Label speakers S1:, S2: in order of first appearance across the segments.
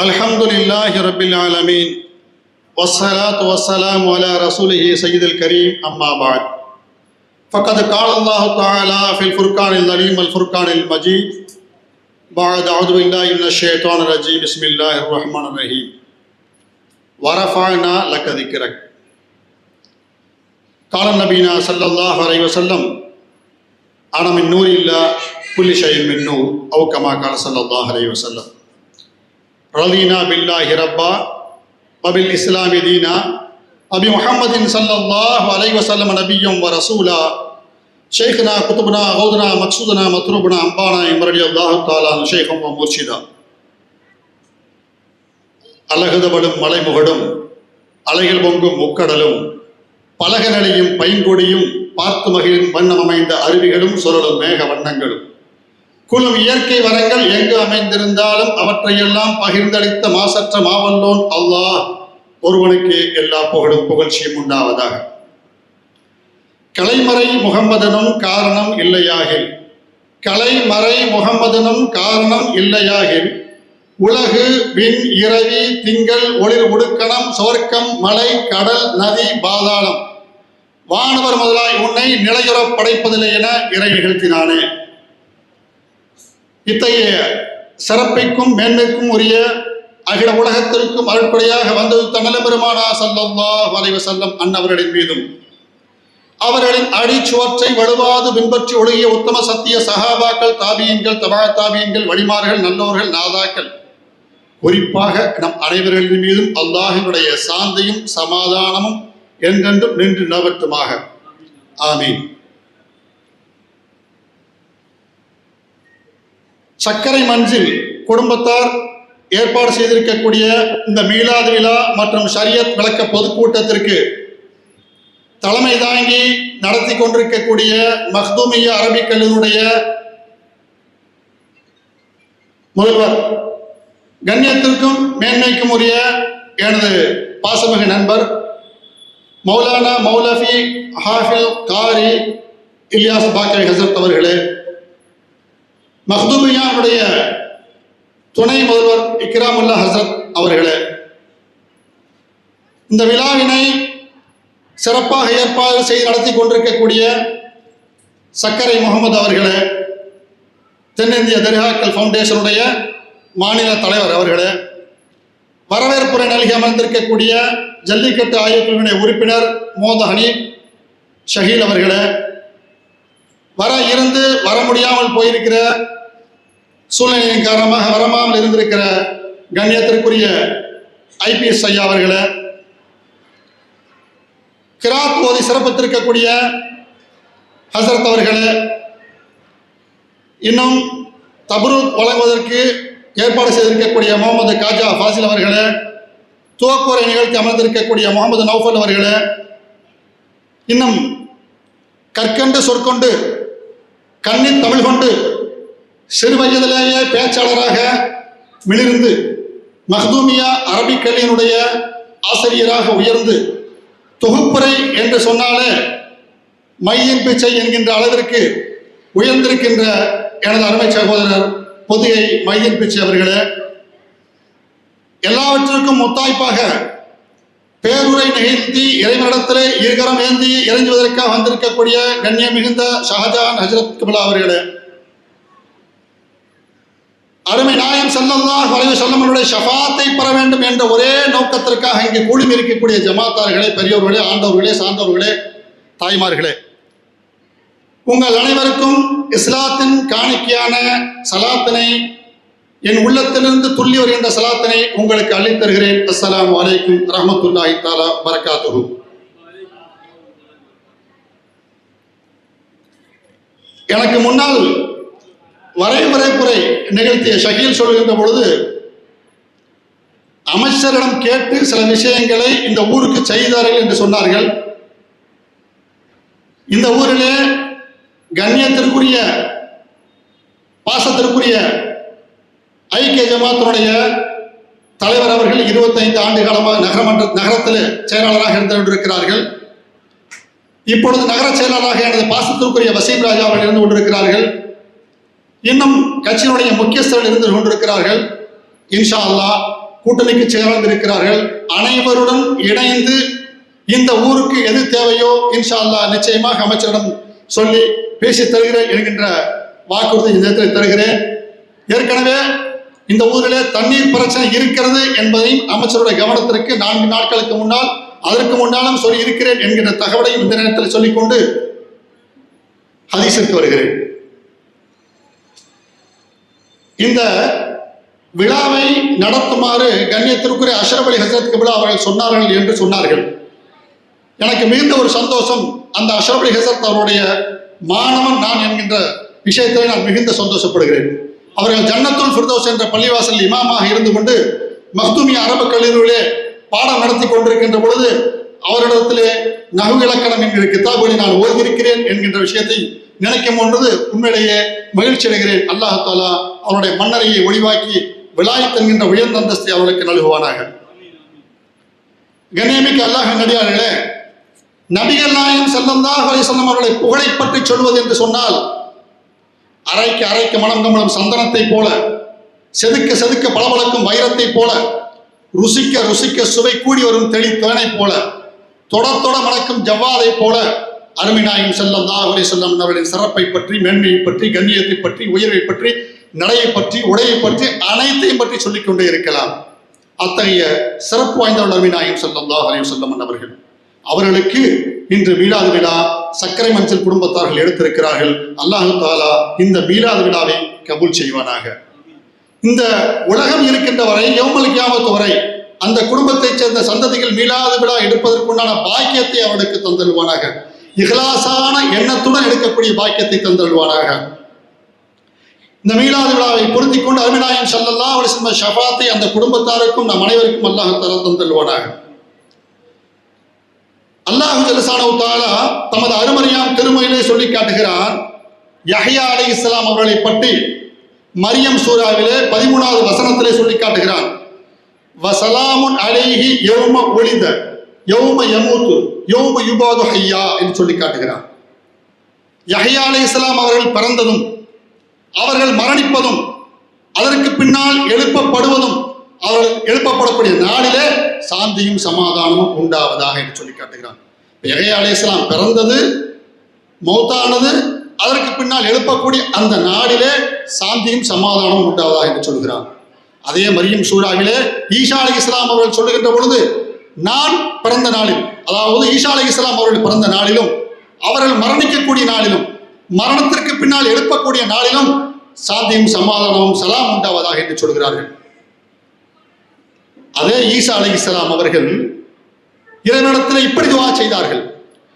S1: الحمد لله رب العالمين والصلاة والسلام على رسوله سيد الكريم أما بعد. فقد قال الله تعالى في الفرقان العليم الفرقان المجيد بعد أعوذ بالله من الشيطان الرجيم بسم الله الرحمن الرحيم ورفعنا لك ذكرك قال نبينا صلى الله عليه وسلم أنا من نور الله كل شيء من نور أو كما قال صلى الله عليه وسلم. ரலீனா பில்லாஹி ரப்பா பபில் இஸ்லாமி தீனா அபி முஹம்மதின் சல்லல்லாஹ் அலைவ வசல்லம் நபியும் வ ரசூலா ஷேக்னா குத்துபுனா ஹவுதனா மக்சூதனா மத்ரூபுனா அம்பானா இம்ரடி அல்லாஹு தாலா ஷேகம் மூர்ச்சிதா அலகுதபடும் மலைமுகடும் அலைகள் பொங்கும் முக்கடலும் பலகநிலையும் பைங்கொடியும் பார்த்து மகிழும் வண்ணம் அமைந்த அருவிகளும் சுரலும் மேக வண்ணங்களும் குழு இயற்கை வரங்கள் எங்கு அமைந்திருந்தாலும் அவற்றையெல்லாம் பகிர்ந்தளித்த மாசற்ற மாவல்லோன் அல்லாஹ் ஒருவனுக்கு எல்லா புகழும் புகழ்ச்சியும் உண்டாவதாக. கலைமறை முகம்மதனும் காரணம் இல்லையாகில் கலைமறை முகம்மதனும் காரணம் இல்லையாகில் உலகு விண் இரவி திங்கள் ஒளிர் உடுக்கணம் சுவர்க்கம் மலை கடல் நதி பாதாளம். வானவர் முதலாய் உன்னை நிலையுறப் படைப்பதில்லை என இறை நிகழ்த்தினானே. இத்தகைய சிறப்பிற்கும் மேன்மைக்கும் உரிய அகில உலகத்திற்கும் அருட்படையாக வந்தது தன்னல பெருமானா வலைவ செல்லம் அன்னவர்களின் மீதும். அவர்களின் அடிச்சுவற்றை வலுவாது பின்பற்றி ஒழுகிய உத்தம சத்திய சகாபாக்கள் தாபியன்கள் தபா தாபியன்கள் வழிமார்கள் நல்லோர்கள் நாதாக்கள். குறிப்பாக நம் அனைவர்களின் மீதும் அல்லாஹினுடைய சாந்தியும் சமாதானமும் என்றென்றும் நின்று நிலவட்டுமாக. ஆமீன். சர்க்கரை மஞ்சில் குடும்பத்தார் ஏற்பாடு செய்திருக்கக்கூடிய இந்த மீலாது விழா மற்றும் ஷரியத் விளக்க பொதுக்கூட்டத்திற்கு தலைமை தாங்கி நடத்தி கொண்டிருக்கக்கூடிய மஹ்தூமிய அரபிக் கல்லூரியுடைய முதல்வர். கண்ணியத்திற்கும் மேன்மைக்கும் உரிய எனது பாசமிகு நண்பர் மௌலானா மௌலஃபி ஹாஃபில் காரி இலியாஸ் பாக்கரி ஹசரத் அவர்களே. மஹ்தூமியானுடைய துணை முதல்வர் இக்ராமுல்லா ஹசரத் அவர்களே இந்த விழாவினை சிறப்பாக ஏற்பாடு செய்து நடத்தி கொண்டிருக்கக்கூடிய சக்கரை முகமது அவர்களே தென்னிந்திய தர்காக்கள் ஃபவுண்டேஷனுடைய மாநில தலைவர் அவர்களே வரவேற்புரை நல்கி அமர்ந்திருக்கக்கூடிய ஜல்லிக்கட்டு ஆய்வுக்குழுவினுடைய உறுப்பினர் மோத ஹனீப் ஷஹீல் அவர்களே வர இருந்து வர முடியாமல் போயிருக்கிற சூழ்நிலையின் காரணமாக வரமாமல் இருந்திருக்கிற கண்ணியத்திற்குரிய ஐபிஎஸ் ஐயா அவர்களை கிராத் ஓதி சிறப்பித்திருக்கக்கூடிய ஹசரத் அவர்களே இன்னும் தபருத் வழங்குவதற்கு ஏற்பாடு செய்திருக்கக்கூடிய முகமது காஜா ஃபாசில் அவர்களே துவக்குறை நிகழ்த்தி அமர்ந்திருக்கக்கூடிய முகமது நௌஃபல் அவர்களே இன்னும் கற்கண்டு சொற்கொண்டு கண்ணின் தமிழ் கொண்டு சிறு வயதிலேயே பேச்சாளராக மிளிர்ந்து மஹ்தூமியா அரபிக் கல்வியினுடைய ஆசிரியராக உயர்ந்து தொகுப்புரை என்று சொன்னாலே மையின் பிச்சை என்கின்ற அளவிற்கு உயர்ந்திருக்கின்ற எனது அருமை சகோதரர் பொதிகை மையின் பிச்சை அவர்களே. எல்லாவற்றிற்கும் முத்தாய்ப்பாக பேருரை நிகழ்த்தி இறைவனிடத்திலே இருகரம் ஏந்தி இறைஞ்சுவதற்காக வந்திருக்கக்கூடிய கண்ணியம் மிகுந்த ஷாஜான் ஹஜரத் கபிலா அவர்களே. அருமை நாயம் செல்லல்லாஹ் வளைவு செல்லமனுடைய ஷஃபாத்தை பெற வேண்டும் என்ற ஒரே நோக்கத்திற்காக இங்கே கூடி இருக்கக்கூடிய ஜமாத்தார்களே பெரியோர்களே ஆண்டவர்களே சார்ந்தவர்களே தாய்மார்களே. உங்கள் அனைவருக்கும் இஸ்லாத்தின் காணிக்கையான சலாத்தினை என் உள்ளத்திலிருந்து துள்ளி வருகின்ற சலாத்தினை உங்களுக்கு அளித்தருகிறேன் அஸ்லாம் வலைக்கும் ரஹமத்துல்லாஹி தாலா பரகாத்துகு எனக்கு முன்னால் வரைமுறைப்புரை நிகழ்த்திய ஷகீல் சொல்கின்ற பொழுது அமைச்சரிடம் கேட்டு சில விஷயங்களை இந்த ஊருக்கு செய்தார்கள் என்று சொன்னார்கள். இந்த ஊரிலே கண்ணியத்திற்குரிய பாசத்திற்குரிய ஐக்கிய ஜமாத்தினுடைய தலைவர் அவர்கள் இருபத்தைந்து ஆண்டு காலமாக நகரமன்ற நகரத்தில் செயலாளராக இருந்து கொண்டிருக்கிறார்கள் இப்பொழுது நகர செயலாளராக எனது பாசத்திற்குரிய வசீம் ராஜா அவர்கள் இருந்து கொண்டிருக்கிறார்கள். இன்னும் கட்சியினுடைய முக்கியஸ்தர்கள் இருந்து கொண்டிருக்கிறார்கள். இன்ஷா அல்லாஹ் கூட்டணிக்கு சேர்ந்திருக்கிறார்கள். அனைவருடன் இணைந்து இந்த ஊருக்கு எது தேவையோ இன்ஷா அல்லாஹ் நிச்சயமாக அமைச்சரிடம் சொல்லி பேசி தருகிறேன் என்கின்ற வாக்குறுதி இந்த நேரத்தில் தருகிறேன். ஏற்கனவே இந்த ஊரிலே தண்ணீர் பிரச்சனை இருக்கிறது என்பதையும் அமைச்சருடைய கவனத்திற்கு நான்கு நாட்களுக்கு முன்னால் அதற்கு முன்னாலும் சொல்லி இருக்கிறேன் என்கின்ற தகவலையும் இந்த நேரத்தில் சொல்லிக்கொண்டு ஹதீஸிற்கு வருகிறேன். இந்த விழாவை நடத்துமாறு கண்ணியத்திற்குரிய அஷரப் அலி ஹசரத் கிபிலா அவர்கள் சொன்னார்கள் என்று சொன்னார்கள். எனக்கு மிகுந்த ஒரு சந்தோஷம் அந்த அஷரப் அலி ஹசரத் அவருடைய மாணவன் நான் என்கின்ற விஷயத்தில் நான் மிகுந்த சந்தோஷப்படுகிறேன். அவர்கள் ஜன்னத்துல் ஃபிர்தோஸ் என்ற பள்ளிவாசல் இமாமாக இருந்து கொண்டு மக்துமி அரபு கல்லூரியிலே பாடம் நடத்தி கொண்டிருக்கின்ற பொழுது அவரிடத்திலே நகு இலக்கணம் என்கிற கிதாபுகளை நான் ஓதியிருக்கிறேன் என்கின்ற விஷயத்தை நினைக்கும் போன்றது உண்மையிலேயே மகிழ்ச்சி அடைகிறேன் அல்லாஹ் அவனுடைய மன்னரையை ஒளிவாக்கி விழாய் தன்கின்ற உயர்ந்த அந்தஸ்தை அவர்களுக்கு நல்குவானாக. கணேமிக்கு அல்லாஹ் நடிகார்களே நபிகள் நாயகம் செல்லந்தாக செல்லம் அவர்களை புகழை பற்றி சொல்வது என்று சொன்னால் அரைக்கு அரைக்கு மனம் கமலம் சந்தனத்தை போல செதுக்க செதுக்க பளபளக்கும் வைரத்தை போல ருசிக்க ருசிக்க சுவை கூடி வரும் தெளி தேனை போல தொட தொட மணக்கும் ஜவ்வாதை போல அருமைநாயகம் செல்லம் தாகவரை செல்லம் அவர்களின் சிறப்பை பற்றி மேன்மையை பற்றி கண்ணியத்தை பற்றி உயர்வை பற்றி நடையை பற்றி உடையை பற்றி அனைத்தையும் பற்றி சொல்லிக்கொண்டே இருக்கலாம். அத்தகைய சிறப்பு வாய்ந்த அருமைநாயகம் செல்லம் தாகவரை செல்லம் அவர்கள் அவர்களுக்கு இன்று மீலாது விழா சர்க்கரை மஞ்சள் குடும்பத்தார்கள் எடுத்திருக்கிறார்கள். அல்லாஹு தாலா இந்த மீலாது விழாவை கபூல் செய்வானாக. இந்த உலகம் இருக்கின்ற வரை யௌமல் கியாமத்து வரை அந்த குடும்பத்தைச் சேர்ந்த சந்ததிகள் மீளாது விழா எடுப்பதற்குண்டான பாக்கியத்தை அவனுக்கு தந்தருவானாக இகலாசான எண்ணத்துடன் எடுக்கக்கூடிய பாக்கியத்தை தந்தருவானாக இந்த மீளாது விழாவை பொருத்தி கொண்டு அருமிநாயம் சல்லல்லா அவளை செல்வ ஷபாத்தை அந்த குடும்பத்தாருக்கும் நம் அனைவருக்கும் அல்லாஹ் தலா தந்தருவானாக அல்லாஹு ஜலசானவு தாலா தமது அருமறியாம் திருமையிலே சொல்லி காட்டுகிறார் யஹ்யா அலை இஸ்லாம் அவர்களை பற்றி மரியம் சூராவிலே பதிமூணாவது வசனத்திலே சொல்லி காட்டுகிறான் வசலாமுன் அலைஹி யௌம ஒளிந்த யௌம யமூத்து யௌம யுபாது ஹையா என்று சொல்லி காட்டுகிறான் யஹ்யா அலை இஸ்லாம் அவர்கள் பிறந்ததும் அவர்கள் மரணிப்பதும் அதற்கு பின்னால் எழுப்பப்படுவதும் அவர்கள் எழுப்பப்படக்கூடிய நாளிலே சாந்தியும் சமாதானமும் உண்டாவதாக என்று சொல்லி காட்டுகிறான். யஹ்யா பிறந்தது மௌத்தானது அதற்கு பின்னால் எழுப்பக்கூடிய அந்த நாளிலே சாந்தியும் சமாதானமும் உண்டாவதாக என்று சொல்கிறான் அதே மரியம் சூறாவிலே ஈஷா அலி இஸ்லாம் அவர்கள் சொல்லுகின்ற பொழுது நான் பிறந்த நாளில் அதாவது ஈஷா அலி இஸ்லாம் அவர்கள் பிறந்த நாளிலும் அவர்கள் மரணிக்கக்கூடிய நாளிலும் மரணத்திற்கு பின்னால் எழுப்பக்கூடிய நாளிலும் சாந்தியும் சமாதானமும் சலாம் உண்டாவதாக என்று சொல்கிறார்கள். அதே ஈசா அலி இஸ்லாம் அவர்கள் இறைவனிடத்தில் இப்படி துவா செய்தார்கள்.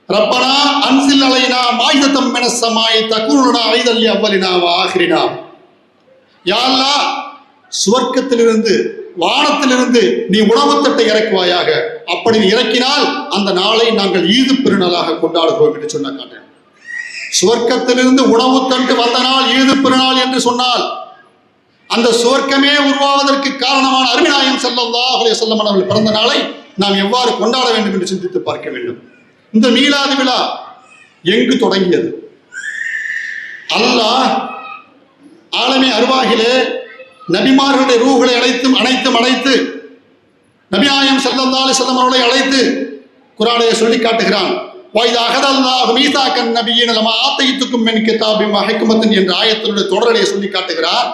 S1: ரப்பனா அன்சில் அலைனா மாயுதத்தம் மெனசமாய் தகுருனா ஐதல்லி அவ்வலினா ஆகிரினா யாழ்லா சுவர்க்கத்திலிருந்து வானத்திலிருந்து நீ உணவுத்தட்டை இறக்குவாயாக. அப்படி இறக்கினால் அந்த நாளை நாங்கள் ஈது பெருநாளாக கொண்டாடுகிறோம் என்று சொன்ன காட்டேன் சுவர்க்கத்திலிருந்து உணவு தண்டு வந்த நாள் ஈது பெருநாள் என்று சொன்னால் அந்த சுவர்க்கமே உருவாவதற்கு காரணமான அருமிநாயம் செல்லல்லாஹ் செல்லம் அவர்கள் பிறந்த நாளை நாம் எவ்வாறு கொண்டாட வேண்டும் என்று சிந்தித்து பார்க்க வேண்டும். இந்த மீலாது விழா எங்கு தொடங்கியது? அல்லாஹ் ஆலமே அருவாகிலே நபிமார்களுடைய ரூகளை அழைத்தும் அனைத்தும் அழைத்து நபிநாயம் செல்லந்தாலே செல்லம் அவர்களை அழைத்து குரானையை சொல்லி காட்டுகிறான். வைத அகதல்லாஹ் மீசாக்கன் நபியின் நம்ம ஆத்தைத்துக்கும் மென் கிதாபிம் ஹிக்மத்தின் என்ற ஆயத்தினுடைய தொடரலையை சொல்லி காட்டுகிறார்.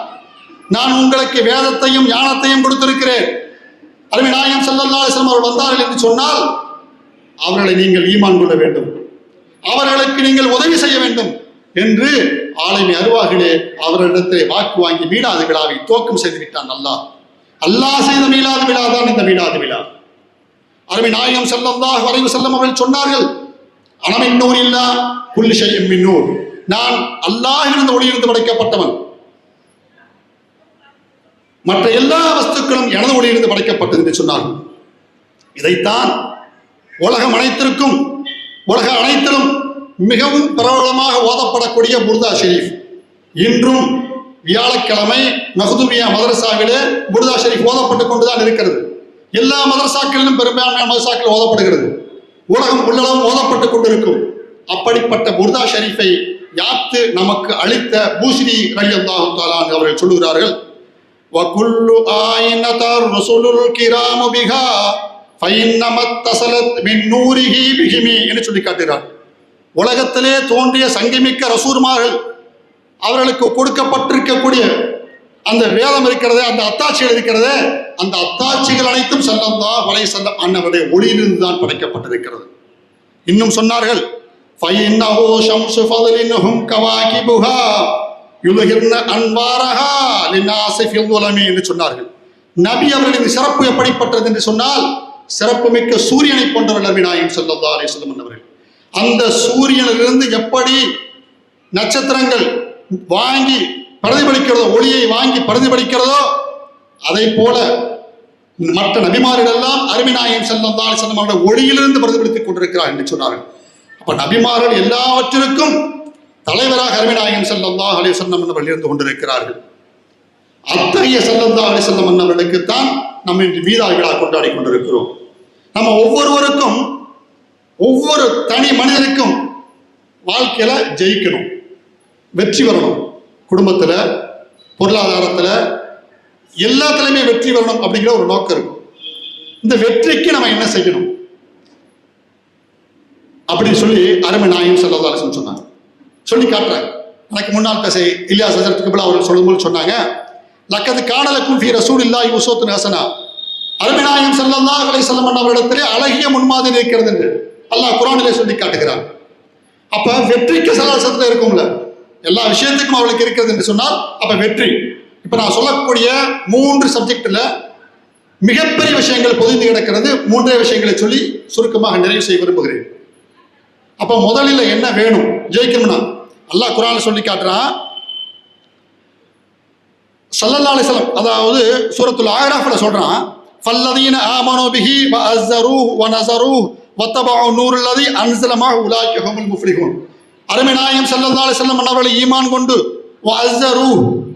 S1: நான் உங்களுக்கு வேதத்தையும் ஞானத்தையும் கொடுத்திருக்கிறேன். அருமைநாயகம் செல்லல்லா செல்லம் அவர்கள் வந்தார்கள் என்று சொன்னால் அவர்களை நீங்கள் ஈமான் கொள்ள வேண்டும். அவர்களுக்கு நீங்கள் உதவி செய்ய வேண்டும் என்று ஆலைமை அருவாகிலே அவர்களிடத்திலே வாக்கு வாங்கி மீளாது விழாவை தோக்கம் செய்து விட்டான் அல்லாஹ். அல்லாஹ் செய்த மீளாது விழா தான் இந்த மீளாது விழா அருமை நாயகம் செல்லந்தாக வரைவு செல்லும் அவர்கள் சொன்னார்கள் அனமின்னூர் இல்லா புல்லி செய்யும் மின்னூர் நான் அல்லாஹ் இருந்த ஒளியிருந்து படைக்கப்பட்டவன். மற்ற எல்லா வஸ்துக்களும் எனது ஒளியிலிருந்து படைக்கப்பட்டது என்று சொன்னார்கள். இதைத்தான் உலகம் அனைத்திற்கும் உலக அனைத்திலும் மிகவும் பிரபலமாக ஓதப்படக்கூடிய புர்தா ஷெரீஃப். இன்றும் வியாழக்கிழமை மஹதுமியா மதரசாவிலே புர்தா ஷெரீஃப் ஓதப்பட்டுக் கொண்டுதான் இருக்கிறது. எல்லா மதரசாக்களிலும் பெரும்பான்மையான மதரசாக்கள் ஓதப்படுகிறது. உலகம் உள்ளளவும் ஓதப்பட்டுக் கொண்டிருக்கும் அப்படிப்பட்ட புர்தா ஷெரீஃபை யாத்து நமக்கு அளித்த பூஸ்ரீ ரலியல்லாஹு தாலான் அவர்கள் சொல்லுகிறார்கள் وكل آينة الرسل الكرام بها فإنما اتصلت من نوره بهم என்று சொல்லி காட்டுகிறார் உலகத்திலே தோன்றிய சங்கமிக்க ரசூர்மார்கள் அவர்களுக்கு கொடுக்கப்பட்டிருக்கக்கூடிய அந்த வேதம் இருக்கிறதே அந்த அத்தாட்சிகள் இருக்கிறதே அந்த அத்தாட்சிகள் அனைத்தும் செல்லந்தா வலை சந்த அன்னவருடைய ஒளியிலிருந்து தான் படைக்கப்பட்டிருக்கிறது. இன்னும் சொன்னார்கள் என்று சொன்னார்கள். நபி அவர்களின் சிறப்பு எப்படிப்பட்டது என்று சொன்னால் சிறப்புமிக்க சூரியனை போன்றவர் நபி நாயம் செல்லந்தா அலை அவர்கள். அந்த சூரியனிலிருந்து எப்படி நட்சத்திரங்கள் வாங்கி பிரதிபலிக்கிறதோ ஒளியை வாங்கி பிரதிபலிக்கிறதோ அதை போல மற்ற நபிமார்கள் எல்லாம் அருமிநாயகம் ஸல்லல்லாஹு அலைஹி வஸல்லம் அவருடைய ஒளியிலிருந்து பிரதிபலித்துக் கொண்டிருக்கிறார் என்று சொன்னார்கள். அப்ப நபிமார்கள் எல்லாவற்றிற்கும் தலைவராக அருமிநாயகம் ஸல்லல்லாஹு அலைஹி செல்லம் அவர்கள் இருந்து கொண்டிருக்கிறார்கள். அத்தகைய செல்லந்தா அலைஹி செல்லம் அவர்களுக்குத்தான் நம்ம இன்று வீரா விழா கொண்டாடி கொண்டிருக்கிறோம். நம்ம ஒவ்வொருவருக்கும் ஒவ்வொரு தனி மனிதனுக்கும் வாழ்க்கையில ஜெயிக்கணும் வெற்றி வரணும். குடும்பத்துல பொருளாதாரத்துல எல்லாத்துலயுமே வெற்றி வரணும் அப்படிங்கிற ஒரு நோக்கம் இருக்கும் இந்த வெற்றிக்கு நம்ம என்ன செய்யணும்? அப்படின்னு சொல்லி அருமை நாயம் செல்லதாலசன் சொன்னாங்க. சொல்லி காட்டுறாங்க எனக்கு முன்னால் பேச இல்லையா சஜரத்துக்கு பிள்ளை அவர்கள் சொல்லும்போது சொன்னாங்க லக்கது காணலுக்கும் ஃபீ ரசூல் இல்லா யூசோத்து ஹசனா அருமைநாயகம் ஸல்லல்லாஹு அலைஹி வஸல்லம் அவரிடத்திலே அழகிய முன்மாதிரி இருக்கிறது என்று அல்லாஹ் குரானிலே சொல்லி காட்டுகிறான். அப்ப வெற்றிக்கு சலாசத்துல இருக்கும்ல எல்லா விஷயத்துக்கும் அவளுக்கு இருக்கிறது என்று சொன்னால் அப்ப வெற்றி. இப்போ நான் சொல்லக்கூடிய மூன்று சப்ஜெக்டில் மிகப்பெரிய விஷயங்கள் பொதிந்து கிடக்கிறது. மூன்றே விஷயங்களை சொல்லி சுருக்கமாக நிறைவு செய்ய விரும்புகிறேன். அப்போ முதலில் என்ன வேணும்? ஜெயிக்கணும்னா அல்லாஹ் குரான் சொல்லி காட்டுறான் சல்லல்லாலே அலிஸ்லாம் அதாவது சூரத்துல் ஆராஃப்ல சொல்கிறான் ஃபல்லதீன ஆமனு பிஹி வ அஸ்ஸரு வ நசரு வத்தபஉ நூருல்லதி அன்சலமாக உலாக்கி ஹோமல் முஃப்லிஹூன். அருமை நாயம் சல்லல்லாலே செல்லம் வஸல்லம் ஈமான் கொண்டு வ அஸ்ஸரு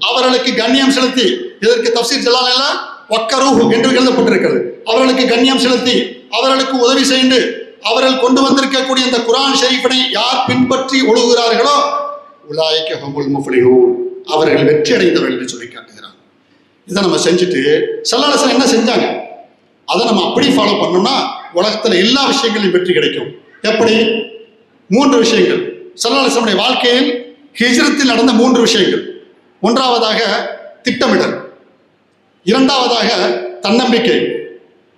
S1: அவர்களுக்கு கண்ணியம் செலுத்தி இதற்கு தஃப்சீர் எல்லாம் ஒக்கரூஹு என்று எழுதப்பட்டிருக்கிறது. அவர்களுக்கு கண்ணியம் செலுத்தி அவர்களுக்கு உதவி செய்து அவர்கள் கொண்டு வந்திருக்கக்கூடிய இந்த குரான் ஷரீஃபினை யார் பின்பற்றி ஒழுகுகிறார்களோ உலாய்க்க ஹமுல் முஃப்லிஹூன். அவர்கள் வெற்றி அடைந்தவர்கள் என்று சொல்லி காட்டுகிறார். இதை நம்ம செஞ்சுட்டு சல்லாலசன் என்ன செஞ்சாங்க? அதை நம்ம அப்படி ஃபாலோ பண்ணோம்னா உலகத்துல எல்லா விஷயங்களையும் வெற்றி கிடைக்கும். எப்படி? மூன்று விஷயங்கள். சல்லாலசனுடைய வாழ்க்கையில் ஹிஜ்ரத்தில் நடந்த மூன்று விஷயங்கள். ஒன்றாவதாக திட்டமிடல் இரண்டாவதாக தன்னம்பிக்கை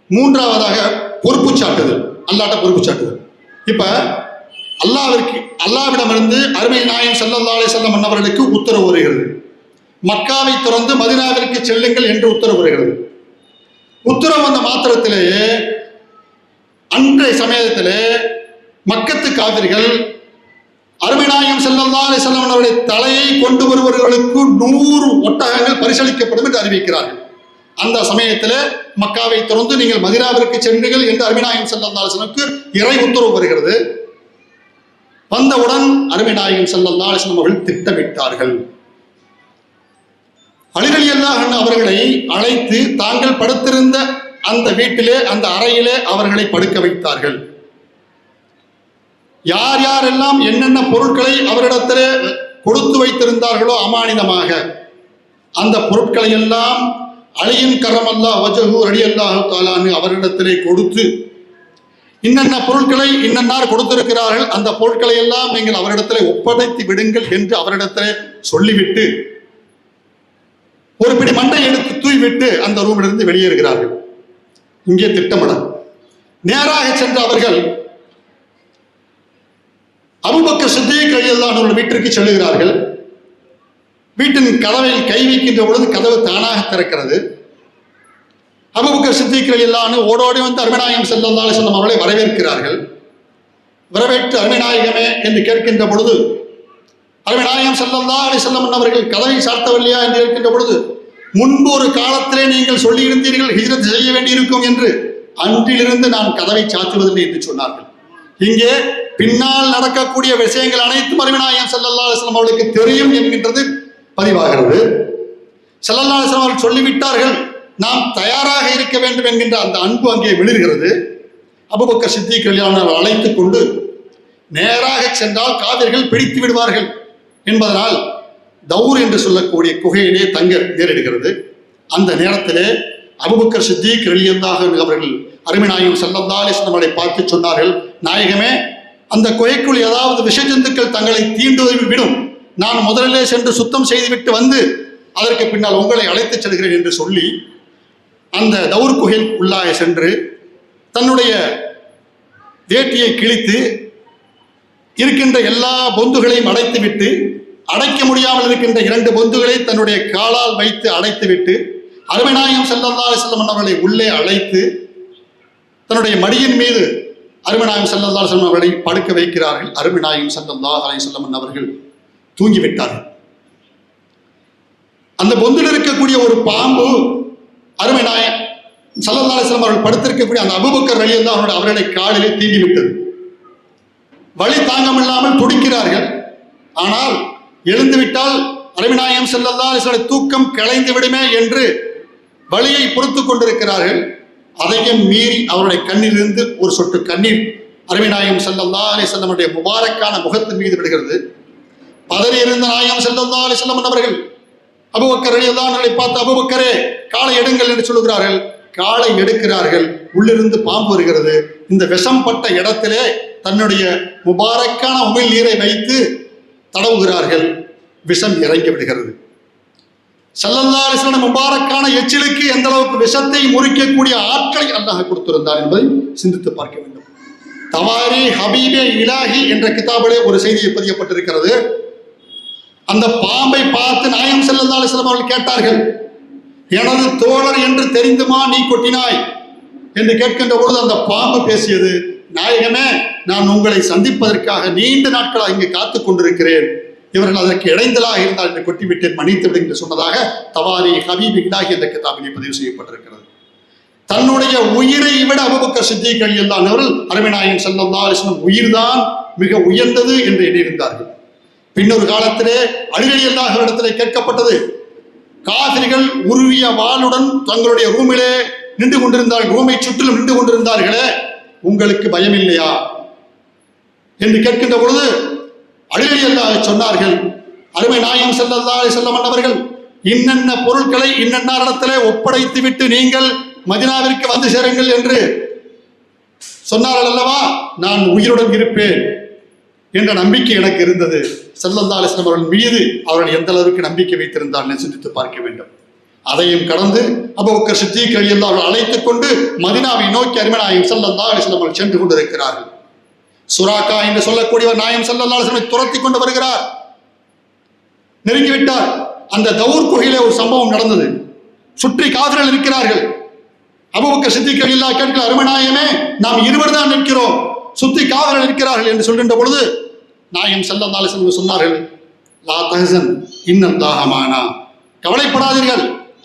S1: மூன்றாவதாக பொறுப்பு சாட்டுதல் அல்லாட்ட பொறுப்பு சாட்டுதல் இப்போ அல்லாவிற்கு அல்லாவிடமிருந்து அருமை நாயம் செல்லல்லாலே செல்லம் மன்னவர்களுக்கு அன்னவர்களுக்கு உத்தரவு வருகிறது. மக்காவை தொடர்ந்து மதினாவிற்கு செல்லுங்கள் என்று உத்தரவு வருகிறது. உத்தரவு வந்த மாத்திரத்திலேயே அன்றைய சமயத்திலே மக்கத்து காவிர்கள் அருமைநாயகம் ஸல்லல்லாஹு அலைஹி அவருடைய தலையை கொண்டு வருபவர்களுக்கு நூறு ஒட்டகங்கள் பரிசளிக்கப்படும் என்று அறிவிக்கிறார்கள். அந்த சமயத்தில் மக்காவை திறந்து நீங்கள் மதினாவிற்கு சென்றுங்கள் என்று அருமைநாயகம் ஸல்லல்லாஹு அலைஹி இறை உத்தரவு வருகிறது. வந்தவுடன் அருமைநாயகம் ஸல்லல்லாஹு அலைஹி அவர்கள் திட்டமிட்டார்கள். அலிரலி அல்லாஹ் அவர்களை அழைத்து தாங்கள் படுத்திருந்த அந்த வீட்டிலே அந்த அறையிலே அவர்களை படுக்க வைத்தார்கள். யார் யாரெல்லாம் என்னென்ன பொருட்களை அவரிடத்திலே கொடுத்து வைத்திருந்தார்களோ அமானிதமாக. அந்த பொருட்களை எல்லாம் அழியின் கரம் அல்லாஹ் வஜகு அடி அல்லாஹு தாலான்னு அவரிடத்திலே கொடுத்து இன்னென்ன பொருட்களை இன்னன்னார் கொடுத்திருக்கிறார்கள் அந்த பொருட்களை எல்லாம் நீங்கள் அவரிடத்திலே ஒப்படைத்து விடுங்கள் என்று அவரிடத்திலே சொல்லிவிட்டு ஒரு பிடி மண்டை எடுத்து தூய்விட்டு அந்த ரூமிலிருந்து வெளியேறுகிறார்கள். இங்கே திட்டமிட நேராக சென்ற அவர்கள் அபுபக்க சித்திக் கையெல்லாம் வீட்டிற்கு செல்லுகிறார்கள். வீட்டின் கதவையில் கை வைக்கின்ற பொழுது கதவு தானாக திறக்கிறது. அபுபக்க சித்திக் கையெல்லாம் ஓடோடி வந்து அருமநாயகம் செல்லல்லாலே செல்லும் அவர்களை வரவேற்கிறார்கள். வரவேற்று அருமநாயகமே என்று கேட்கின்ற பொழுது அருமநாயகம் செல்லல்லா அலி செல்லம் அவர்கள் கதவை சாத்தவில்லையா என்று கேட்கின்ற பொழுது முன்பு ஒரு காலத்திலே நீங்கள் சொல்லியிருந்தீர்கள் ஹிஜரத் செய்ய வேண்டியிருக்கும் என்று அன்றிலிருந்து நான் கதவை சாத்துவதில்லை என்று சொன்னார்கள். இங்கே பின்னால் நடக்கக்கூடிய விஷயங்கள் அனைத்தும் அருவிநாயகம் செல்லல்லா அலைஹி அவர்களுக்கு தெரியும் என்கின்றது பதிவாகிறது. ஸல்லல்லாஹு அலைஹி அவர்கள் சொல்லிவிட்டார்கள் நாம் தயாராக இருக்க வேண்டும் என்கின்ற அந்த அன்பு அங்கே விழுகிறது அபுபக்க சித்தி கல்யாணம் அழைத்துக் கொண்டு நேராக சென்றால் காவிர்கள் பிடித்து விடுவார்கள் என்பதனால் தௌர் என்று சொல்லக்கூடிய குகையிலே தங்க நேரிடுகிறது. அந்த நேரத்திலே அபுபக்கர் சித்திக் ரலியல்லாஹு அவர்கள் அருமைநாயகம் ஸல்லல்லாஹு நம்மளை பார்த்து சொன்னார்கள் நாயகமே அந்த குகைக்குள் ஏதாவது விஷஜந்துக்கள் தங்களை தீண்டுவதை விடும். நான் முதலிலே சென்று சுத்தம் செய்துவிட்டு வந்து அதற்கு பின்னால் உங்களை அழைத்துச் செல்கிறேன் என்று சொல்லி அந்த தௌர் குகையில் உள்ளாக சென்று தன்னுடைய வேட்டியை கிழித்து இருக்கின்ற எல்லா பொந்துகளையும் அடைத்துவிட்டு அடைக்க முடியாமல் இருக்கின்ற இரண்டு பொந்துகளை தன்னுடைய காலால் வைத்து அடைத்துவிட்டு அருமைநாயகம் ஸல்லல்லாஹு செல்லம் அவர்களை உள்ளே அழைத்து தன்னுடைய மடியின் மீது அருமைநாயகம் செல்லல்லா செல்லம் அவர்களை படுக்க வைக்கிறார்கள். அருமைநாயகம் ஸல்லல்லாஹு அலை செல்லமன் அவர்கள் தூங்கிவிட்டார்கள். அந்த பொந்தில் இருக்கக்கூடிய ஒரு பாம்பு அருமைநாயகம் ஸல்லல்லாஹு அலைஹி அவர்கள் படுத்திருக்கக்கூடிய அந்த அபுபக்கர் வழியில் தான் அவருடைய அவர்களை காலிலே தீண்டி விட்டது வழி தாங்கமில்லாமல் துடிக்கிறார்கள். ஆனால் எழுந்துவிட்டால் அருமைநாயகம் செல்லல்லா அலைஹி தூக்கம் களைந்து விடுமே என்று வழியை பொறுத்து கொண்டிருக்கிறார்கள். அதையும் மீறி அவருடைய கண்ணிலிருந்து ஒரு சொட்டு கண்ணீர் அருமைநாயகம் செல்லல்லா அலி செல்லமுடைய முபாரக்கான முகத்தின் மீது விடுகிறது பதறி இருந்த நாயகம் செல்லல்லா அலி வஸல்லம் அவர்கள் அபுபக்கர் ரலியல்லாஹு பார்த்து அபுபக்கரே காலை எடுங்கள் என்று சொல்லுகிறார்கள். காலை எடுக்கிறார்கள். உள்ளிருந்து பாம்பு வருகிறது. இந்த விஷம் பட்ட இடத்திலே தன்னுடைய முபாரக்கான உமிழ் நீரை வைத்து தடவுகிறார்கள். விஷம் இறங்கி விடுகிறது. ஸல்லல்லாஹு முபாரக்கான எச்சிலுக்கு எந்த அளவுக்கு விஷத்தை முறிக்கக்கூடிய ஆற்றலை அல்லாஹ் கொடுத்திருந்தார் என்பதை சிந்தித்து பார்க்க வேண்டும். தவாரி ஹபீபே இலாஹி என்ற கிதாபிலே ஒரு செய்தி பதியப்பட்டிருக்கிறது. அந்த பாம்பை பார்த்து நாயம் ஸல்லல்லாஹு அவர்கள் கேட்டார்கள் எனது தோழர் என்று தெரிந்துமா நீ கொட்டினாய்? என்று கேட்கின்ற பொழுது அந்த பாம்பு பேசியது நாயகமே நான் உங்களை சந்திப்பதற்காக நீண்ட நாட்களாக இங்கு காத்துக் கொண்டிருக்கிறேன். இவர்கள் அதற்கு இடைந்தலாக இருந்தால் என்று கொட்டிவிட்டேன் மன்னித்து விடு என்று சொன்னதாக தவாரி ஹபீப் இலாஹி என்ற கிதாபிலே பதிவு செய்யப்பட்டிருக்கிறது. தன்னுடைய உயிரை விட அபுபக்க சித்திகள் அலியல்லான் அரவிநாயகன் செல்லம் ஸல்லல்லாஹு உயிர்தான் மிக உயர்ந்தது என்று எண்ணியிருந்தார்கள். பின்னொரு காலத்திலே அலிரலி அல்லாஹ்விடத்திலே கேட்கப்பட்டது காதிரிகள் உருவிய வாளுடன் தங்களுடைய ரூமிலே நின்று கொண்டிருந்தார்கள் ரூமை சுற்றிலும் நின்று கொண்டிருந்தார்களே உங்களுக்கு பயம் இல்லையா என்று கேட்கின்ற பொழுது அலிரலி என்றாக சொன்னார்கள். அருமை நாயகம் ஸல்லல்லாஹு செல்ல மன்னவர்கள் இன்னென்ன பொருட்களை இன்னென்ன இடத்திலே ஒப்படைத்து விட்டு நீங்கள் மதினாவிற்கு வந்து சேருங்கள் என்று சொன்னார்கள் அல்லவா? நான் உயிருடன் இருப்பேன் என்ற நம்பிக்கை எனக்கு இருந்தது. செல்லந்தா அலைஹி அவர்கள் மீது அவர்கள் எந்த அளவுக்கு நம்பிக்கை வைத்திருந்தார் சிந்தித்து பார்க்க வேண்டும். அதையும் கடந்து அபுபக்கர் சித்திக் ரலியல்லாஹு அவர்கள் அழைத்துக் கொண்டு மதினாவை நோக்கி அருமநாயகம் ஸல்லல்லாஹு செல்லந்தா வஸல்லம் அவர்கள் சென்று கொண்டிருக்கிறார்கள். சுராக்கா என்று சொல்லக்கூடியவர் நாயம் ஸல்லல்லாஹு துரத்தி கொண்டு வருகிறார். நெருங்கிவிட்டார். அந்த தௌர் குகையிலே ஒரு சம்பவம் நடந்தது. சுற்றி காதலர்கள் இருக்கிறார்கள். அபுபக்க சித்திக் இல்லா கேட்கிற அருமநாயமே நாம் இருவர் தான் நிற்கிறோம். சுத்தி காவலர் இருக்கிறார்கள் என்று சொல்கின்ற பொழுது நாயம் செல்லந்தாலே சொன்னார்கள் லா தஹசன் இன்னல்லாஹ மானா. கவலைப்படாதீர்கள்.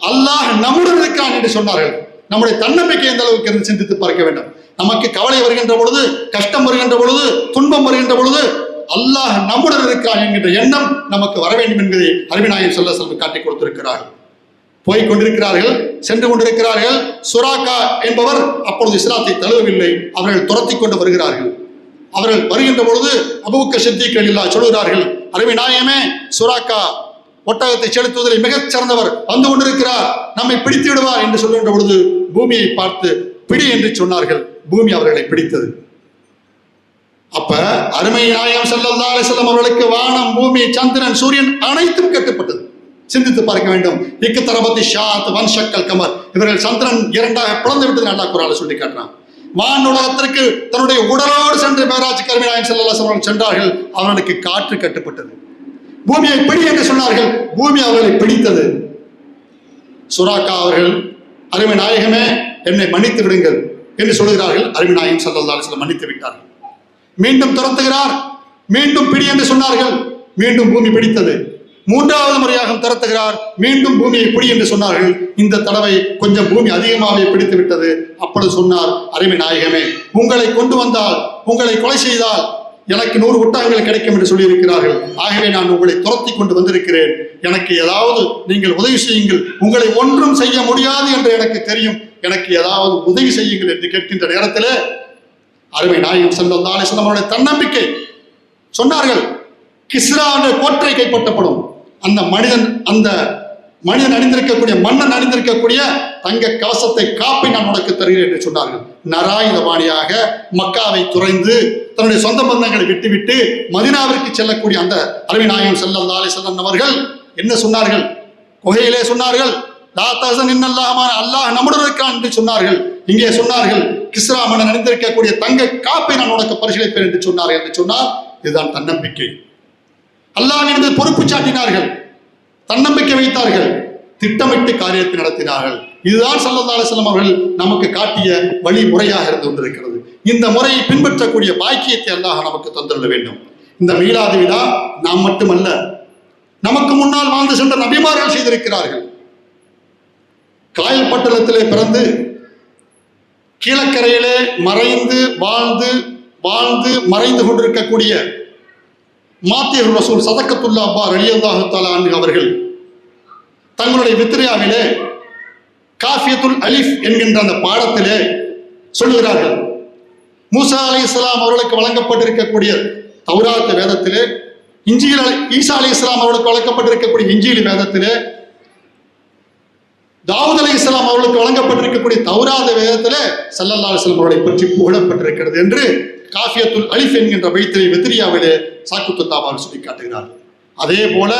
S1: அல்லாஹ் நம்முடன் இருக்கிறான் என்று சொன்னார்கள். நம்முடைய தன்னம்பிக்கை எந்த அளவுக்கு என்று சிந்தித்து பார்க்க வேண்டும்? நமக்கு கவலை வருகின்ற பொழுது கஷ்டம் வருகின்ற பொழுது துன்பம் வருகின்ற பொழுது அல்லாஹ் நம்முடன் இருக்கிறான் என்கின்ற எண்ணம் நமக்கு வர வேண்டும் என்பதை அருவிநாயகம் சொல்ல செல்வம் காட்டிக் கொடுத்திருக்கிறார்கள். போய் கொண்டிருக்கிறார்கள் சென்று கொண்டிருக்கிறார்கள். சுராக்கா என்பவர் அப்பொழுது இஸ்லாத்தை தழுவவில்லை. அவர்கள் துரத்தி கொண்டு வருகிறார்கள். அவர்கள் வருகின்ற பொழுது அபுக்க சித்திகள் இல்லா சொல்கிறார்கள் அருமை நாயமே சுராக்கா ஒட்டகத்தை செலுத்துவதில் மிகச் சிறந்தவர் வந்து கொண்டிருக்கிறார். நம்மை பிடித்து விடுவார் என்று சொல்கின்ற பொழுது பூமியை பார்த்து பிடி என்று சொன்னார்கள். பூமி அவர்களை பிடித்தது. அப்ப அருமை நாயம் ஸல்லல்லாஹு அலைஹி அவர்களுக்கு வானம் பூமி சந்திரன் சூரியன் அனைத்தும் கட்டுப்பட்டது. சிந்தித்து பார்க்க வேண்டும். இக்கு தரபத்தி ஷாத் வன்ஷக்கல் கமர். இவர்கள் சந்திரன் இரண்டாக பிளந்து விட்டது நல்லா குரால சொல்லி காட்டுறான். வான் உலகத்திற்கு தன்னுடைய உடலோடு சென்று மேராஜ் கருமி நாயம் செல்லல்லா அலைஹி சென்றார்கள். அவர்களுக்கு காற்று கட்டுப்பட்டது. பூமியை பிடி என்று சொன்னார்கள். பூமி அவர்களை பிடித்தது. சுராக்கா அவர்கள் அருமை நாயகமே என்னை மன்னித்து விடுங்கள் என்று சொல்கிறார்கள் அருமை நாயகம் ஸல்லல்லாஹு சில மன்னித்து விட்டார்கள். மீண்டும் துரத்துகிறார். மீண்டும் பிடி என்று சொன்னார்கள். மீண்டும் பூமி பிடித்தது. மூன்றாவது முறையாக துரத்துகிறார். மீண்டும் பூமியை பிடி என்று சொன்னார்கள். இந்த தடவை கொஞ்சம் பூமி அதிகமாகவே பிடித்து விட்டது. அப்பொழுது சொன்னார் அருமை நாயகமே உங்களை கொண்டு வந்தால் உங்களை கொலை செய்தால் எனக்கு நூறு ஒட்டகங்கள் கிடைக்கும் என்று சொல்லியிருக்கிறார்கள். ஆகவே நான் உங்களை துரத்தி கொண்டு வந்திருக்கிறேன். எனக்கு ஏதாவது நீங்கள் உதவி செய்யுங்கள். உங்களை ஒன்றும் செய்ய முடியாது என்று எனக்கு தெரியும். எனக்கு ஏதாவது உதவி செய்யுங்கள் என்று கேட்கின்ற நேரத்தில் அருமை நாயகம் செல்லம் செல்லம் அவருடைய தன்னம்பிக்கை சொன்னார்கள். கிஸ்ரா என்ற கோட்டை கைப்பற்றப்படும். அந்த மனிதன் அந்த மனிதன் அணிந்திருக்கக்கூடிய மன்னன் அணிந்திருக்கக்கூடிய தங்க கவசத்தை காப்பை நான் உனக்கு தருகிறேன் என்று சொன்னார்கள். நராயுதபாணியாக மக்காவை துறைந்து தன்னுடைய சொந்த பந்தங்களை விட்டுவிட்டு மதினாவிற்கு செல்லக்கூடிய அந்த அரவி நாயகம் செல்லம் அலை செல்லம் அவர்கள் என்ன சொன்னார்கள்? குகையிலே சொன்னார்கள் லா தஹசன் அல்லாஹ் நம்முடன் இருக்கான் என்று சொன்னார்கள். இங்கே சொன்னார்கள் கிஸ்ரா மன்னன் அணிந்திருக்கக்கூடிய தங்க காப்பை நான் உனக்கு பரிசீலிப்பேன் என்று சொன்னார்கள் என்று சொன்னார் இதுதான் தன்னம்பிக்கை. அல்லாஹ் மீது பொறுப்பு சாட்டினார்கள் தன்னம்பிக்கை வைத்தார்கள் திட்டமிட்டு காரியத்தை நடத்தினார்கள். இதுதான் சல்லல்லா செல்லம் அவர்கள் நமக்கு காட்டிய வழிமுறையாக இருந்து கொண்டிருக்கிறது. இந்த முறையை பின்பற்றக்கூடிய பாக்கியத்தை அல்லாஹ் நமக்கு தந்துள்ள வேண்டும். இந்த மீலாது விழா நாம் மட்டுமல்ல நமக்கு முன்னால் வாழ்ந்து சென்ற நபிமார்கள் செய்திருக்கிறார்கள். காயல் பட்டணத்திலே பிறந்து கீழக்கரையிலே மறைந்து வாழ்ந்து வாழ்ந்து மறைந்து கொண்டிருக்கக்கூடிய மாத்தியர் ரசூல் சதக்கத்துல்லா அப்பா ரலியல்லாஹு தஆலா அவர்கள் தங்களுடைய வித்ரியாவிலே காஃபியத்துல் அலிஃப் என்கின்ற அந்த பாடத்திலே சொல்லுகிறார்கள். மூசா அலி இஸ்லாம் அவர்களுக்கு வழங்கப்பட்டிருக்கக்கூடிய தௌராத் வேதத்திலே இஞ்சியில் ஈசா அலி இஸ்லாம் அவர்களுக்கு வழங்கப்பட்டிருக்கக்கூடிய இஞ்சியில் வேதத்திலே தாவூத் அலி இஸ்லாம் அவர்களுக்கு வழங்கப்பட்டிருக்கக்கூடிய தௌராத வேதத்திலே சல்லல்லா அலிஸ்லாம் அவர்களை பற்றி புகழப்பட்டிருக்கிறது என்று காஃபியத்துல் அலிஃப் என்கின்ற வைத்திரை வெத்திரியாவிலே சாக்குத்து தாபால் சொல்லி காட்டுகிறார்கள். அதே போல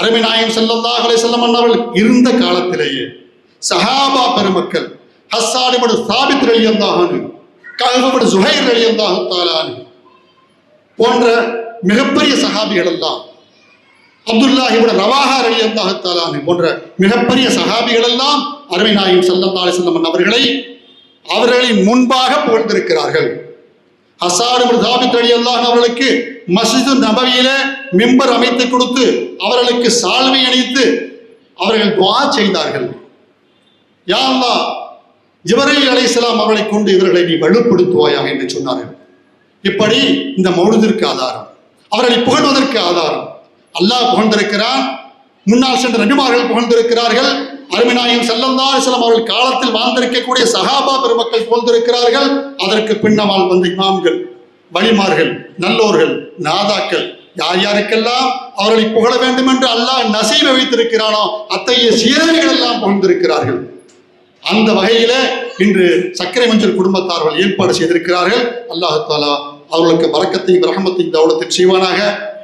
S1: அரபி நாயம் ஸல்லல்லாஹு அலைஹி அவர்கள் இருந்த காலத்திலேயே சஹாபா பெருமக்கள் ஹஸ்ஸானிபடு சாபித் ரலியந்தாகனு அன்ஹு சுஹைர் ரலியல்லாஹு தஆலா போன்ற மிகப்பெரிய சஹாபிகள் எல்லாம் அப்துல்லாஹி இப்னு ரவாஹா ரலியல்லாஹு போன்ற மிகப்பெரிய சஹாபிகள் எல்லாம் அருமை நாயும் செல்லந்தாலே அலைஹி அவர்களை அவர்களின் முன்பாக புகழ்ந்திருக்கிறார்கள். ஹசாடு சாபித் தாபித் ரலியல்லாஹு அவர்களுக்கு மஸ்ஜிது நபவியில மிம்பர் அமைத்து கொடுத்து அவர்களுக்கு சால்வை அணித்து அவர்கள் துவா செய்தார்கள். யா அல்லாஹ் அலைசலாம் அலைஹிஸ்ஸலாம் அவர்களை கொண்டு இவர்களை நீ வலுப்படுத்துவாயாக என்று சொன்னார்கள். இப்படி இந்த மௌனத்திற்கு ஆதாரம் அவர்களை புகழ்வதற்கு ஆதாரம். அல்லாஹ் புகழ்ந்திருக்கிறான். முன்னால் சென்ற நபிமார்கள் புகழ்ந்திருக்கிறார்கள். அருமிநாயகம் ஸல்லல்லாஹு அலைஹி அவர்கள் காலத்தில் வாழ்ந்திருக்கக்கூடிய சகாபா பெருமக்கள் புகழ்ந்திருக்கிறார்கள். அதற்கு பின்னவால் வந்த இமாம்கள் வலிமார்கள் நல்லோர்கள் நாதாக்கள் யார் யாருக்கெல்லாம் அவர்களை புகழ வேண்டும் என்று அல்லாஹ் நசீவை வைத்திருக்கிறானோ அத்தகைய சீரர்கள் எல்லாம் புகழ்ந்திருக்கிறார்கள். அந்த வகையில இன்று சர்க்கரை மஞ்சள் குடும்பத்தார்கள் ஏற்பாடு செய்திருக்கிறார்கள். அல்லாஹ் தாலா அவர்களுக்கு வரக்கத்தையும் ரஹமத்தையும் தௌலத்தையும் செய்வானாக.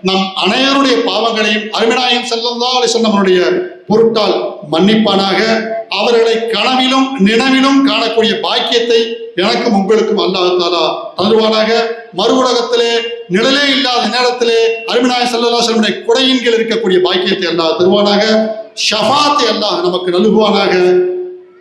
S1: நம் அனைவருடைய பாவங்களையும் அருமினாயம் செல்லந்தா அவருடைய பொருட்டால் மன்னிப்பானாக. அவர்களை கனவிலும் நினைவிலும் காணக்கூடிய பாக்கியத்தை எனக்கும் உங்களுக்கும் அல்லாஹாலா தருவானாக. மறு உலகத்திலே நிழலே இல்லாத நேரத்திலே அருமினாய செல்லல்லா செல்வனுடைய குடையின் கீழ் இருக்கக்கூடிய பாக்கியத்தை அல்லாஹ் தருவானாக. ஷஃபாத்தை அல்லாஹ் நமக்கு நல்குவானாக.